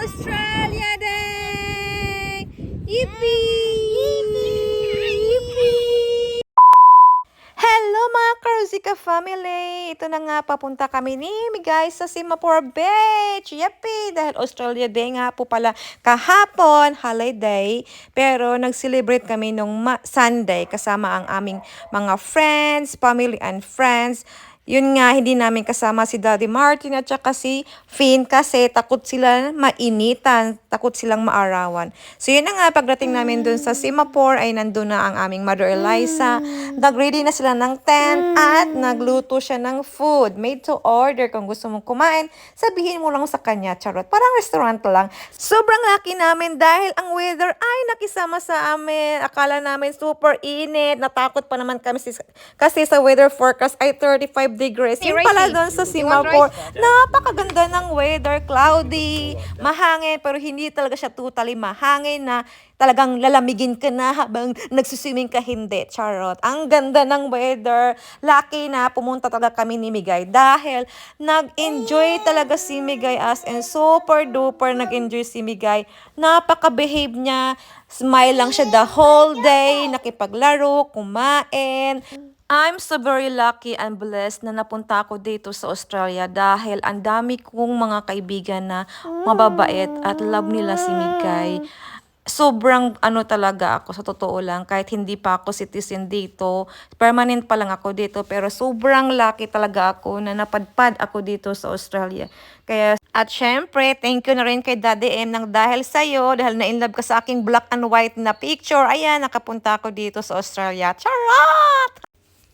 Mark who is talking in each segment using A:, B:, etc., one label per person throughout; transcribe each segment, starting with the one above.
A: Australia Day! Yippee! Yippee! Hello mga Karzika family! Ito na nga, papunta kami ni guys sa Singapore Beach! Yippee! Dahil Australia Day nga po pala kahapon, holiday. Pero nag-celebrate kami nung Sunday kasama ang aming mga friends, family and friends. Yun nga, hindi namin kasama si Daddy Martin at saka si Finn kasi takot sila mainitan, takot silang maarawan. So yun na nga, pagdating namin dun sa Singapore ay nandun na ang aming Mother Eliza. Nag-ready na sila ng tent at nagluto siya ng food. Made to order. Kung gusto mong kumain, sabihin mo lang sa kanya, charot. Parang restaurant lang. Sobrang lucky namin dahil ang weather ay nakisama sa amin. Akala namin super init. Natakot pa naman kami sis- kasi sa weather forecast ay 35 degrees. Yung pala doon sa Singapore, napakaganda ng weather. Cloudy, mahangin, pero hindi talaga siya totally mahangin na talagang lalamigin ka na habang nagsuswimming ka hindi. Charot. Ang ganda ng weather. Lucky na pumunta talaga kami ni Migay dahil nag-enjoy talaga si Migay as and super duper nag-enjoy si Migay. Napaka-behave niya. Smile lang siya the whole day. Nakipaglaro, kumain. I'm so very lucky and blessed na napunta ako dito sa Australia dahil ang dami kong mga kaibigan na mababait at love nila si Migay. Sobrang ano talaga ako sa totoo lang kahit hindi pa ako citizen dito permanent pa lang ako dito pero sobrang lucky talaga ako na napadpad ako dito sa Australia. Kaya at syempre thank you na rin kay Daddy M nang dahil sa iyo dahil na in love ka sa aking black and white na picture. Ayan nakapunta ako dito sa Australia. Charot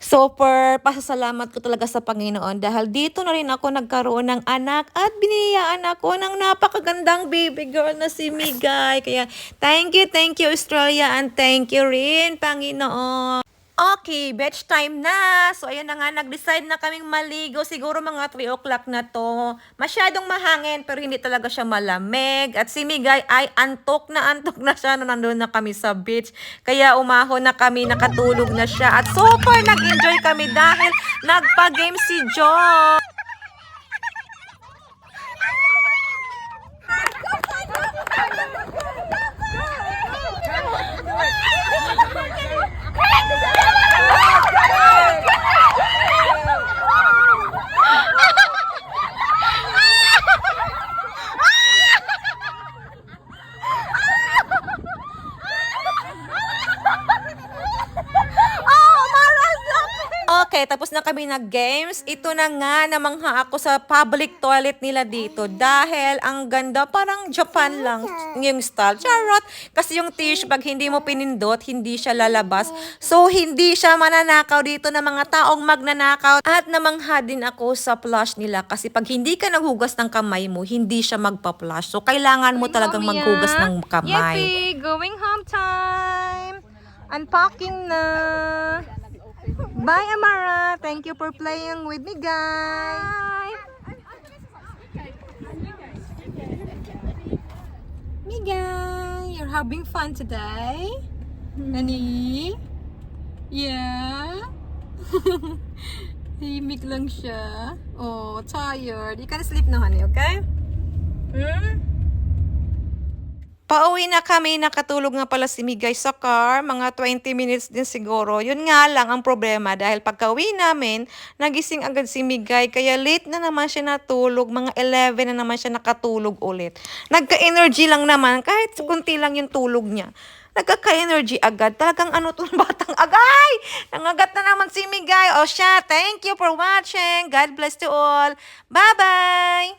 A: Super pasasalamat ko talaga sa Panginoon dahil dito na rin ako nagkaroon ng anak at biniyayaan ako ng napakagandang baby girl na si Migay. Kaya thank you, thank you Australia and thank you rin Panginoon. Okay, beach time na. So, ayan na nga, nag-decide na kaming maligo. Siguro mga 3 o'clock na to. Masyadong mahangin, pero hindi talaga siya malamig. At si Migay ay antok na antok na siya nung nandun na kami sa beach. Kaya umahon na kami, nakatulog na siya. At super nag-enjoy kami dahil nagpa-game si John. Okay, tapos na kami nag-games. Ito na nga, namangha ako sa public toilet nila dito dahil ang ganda, parang Japan lang yung style. Charot! Kasi yung tissue, pag hindi mo pinindot, hindi siya lalabas. So, hindi siya mananakaw dito ng mga taong magnanakaw. At namangha din ako sa flush nila kasi pag hindi ka naghugas ng kamay mo, hindi siya magpa-flush. So, kailangan mo talagang maghugas ng kamay.
B: Yippee! Going home time! Unpacking na! Bye, Amara! Thank you for playing with me, guys! Migay, you're having fun today? Nani? Yeah? Himik lang siya. Oh, tired. You can sleep now, honey, okay? Hmm?
A: Pauwi na kami, nakatulog nga pala si Migay sa car, mga 20 minutes din siguro. Yun nga lang ang problema dahil pagka-uwi namin, nagising agad si Migay, kaya late na naman siya natulog, mga 11 na naman siya nakatulog ulit. Nagka-energy lang naman, kahit kunti lang yung tulog niya. Nagkaka-energy agad. Talagang ano to batang agay! Nangagat na naman si Migay. O siya, thank you for watching. God bless to all. Bye-bye!